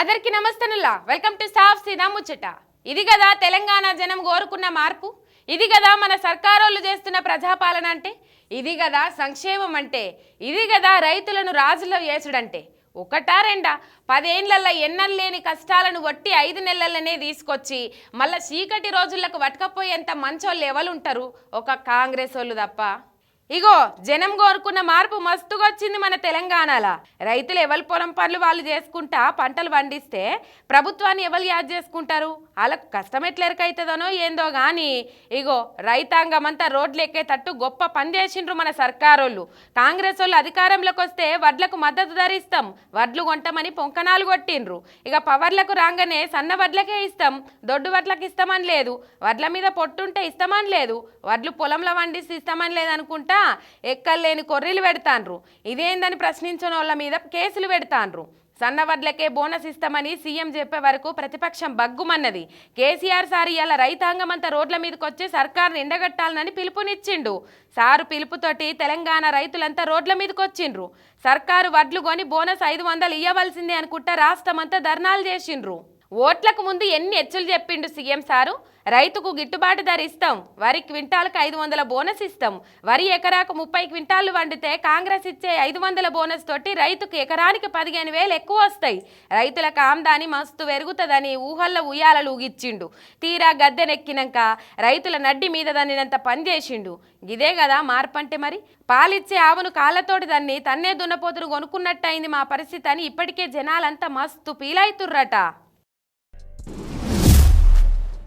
అందరికి నమస్తనుల్లా. Welcome to సాఫ్ సీదా ముచ్చట. ఇది కదా తెలంగాణ జనం కోరుకున్న మార్పు. ఇది కదా మన సర్కారోళ్ళు చేస్తున్న ప్రజాపాలన అంటే. ఇది కదా సంక్షేమం అంటే. ఇది కదా రైతులను రాజులో చేసుడంటే ఒకటా రెండా? పదేండ్లల్లో ఎన్నల్లేని కష్టాలను వట్టి ఐదు నెలలనే తీసుకొచ్చి మళ్ళా చీకటి రోజులకు వటకపోయేంత మంచోళ్ళు ఎవరుంటారు ఒక కాంగ్రెస్ వాళ్ళు తప్ప. ఇగో జనం కోరుకున్న మార్పు మస్తుగా వచ్చింది మన తెలంగాణలో. రైతులు ఎవరి పొలం పనులు వాళ్ళు చేసుకుంటా పంటలు పండిస్తే ప్రభుత్వాన్ని ఎవరు యాద్ చేసుకుంటారు? వాళ్ళకు కష్టం ఎట్లా ఎరకైతుందనో ఏందో కానీ ఇగో రైతాంగం అంతా రోడ్లు ఎక్కేటట్టు గొప్ప పని చేసిండ్రు మన సర్కారోళ్ళు. కాంగ్రెస్ వాళ్ళు అధికారంలోకి వస్తే వడ్లకు మద్దతు ధర ఇస్తాం వడ్లు కొంటామని పొంకనాలు కొట్టిండ్రు. ఇక పవర్లకు రాగానే సన్న వడ్లకే ఇస్తాం. దొడ్డు వడ్లకు ఇస్తామని లేదు. వడ్ల మీద పొట్టుంటే ఇస్తామని లేదు. వడ్లు పొలంలో పండిస్తే ఇస్తామని లేదు అనుకుంటా ఎక్కలేని కొర్రీలు పెడతాన్రు. ఇదేందని ప్రశ్నించిన వాళ్ళ మీద కేసులు పెడతాన్రు. సన్న వడ్లకే బోనస్ ఇస్తామని సీఎం చెప్పే వరకు ప్రతిపక్షం బగ్గుమన్నది. కేసీఆర్ సార్ ఇలా రైతాంగం అంతా రోడ్ల మీదకి వచ్చి సర్కార్ని ఎండగట్టాలని పిలుపునిచ్చిండు. సారు పిలుపుతోటి తెలంగాణ రైతులంతా రోడ్ల మీదకి వచ్చిండ్రు సర్కారు వడ్లు కొని బోనస్ ఐదు వందలు ఇవ్వవలసిందే అనుకుంటా రాష్ట్రం అంతా ధర్నాలు చేసిండ్రు. ఓట్లకు ముందు ఎన్ని హెచ్చులు చెప్పిండు సీఎం సారు? రైతుకు గిట్టుబాటు ధర ఇస్తాం. వరి క్వింటాలకు ఐదు వందల బోనస్ ఇస్తాం. వరి ఎకరాకు ముప్పై క్వింటాలు వండితే కాంగ్రెస్ ఇచ్చే ఐదు వందల బోనస్ తోటి రైతుకు ఎకరానికి పదిహేను వేలు ఎక్కువ వస్తాయి. రైతులకు ఆమ్దాని మస్తు పెరుగుతుందని ఊహల్లో ఉయ్యాలలు ఊగిచ్చిండు. తీరా గద్దెనెక్కినాక రైతుల నడ్డి మీద దానినంత పని చేసిండు. ఇదే కదా మార్పంటే మరి? పాలిచ్చే ఆవును కాళ్ళతోటి దాన్ని తన్నే దున్నపోతును కొనుక్కున్నట్టయింది మా పరిస్థితి అని ఇప్పటికే జనాలంతా మస్తు పీలైతుర్రట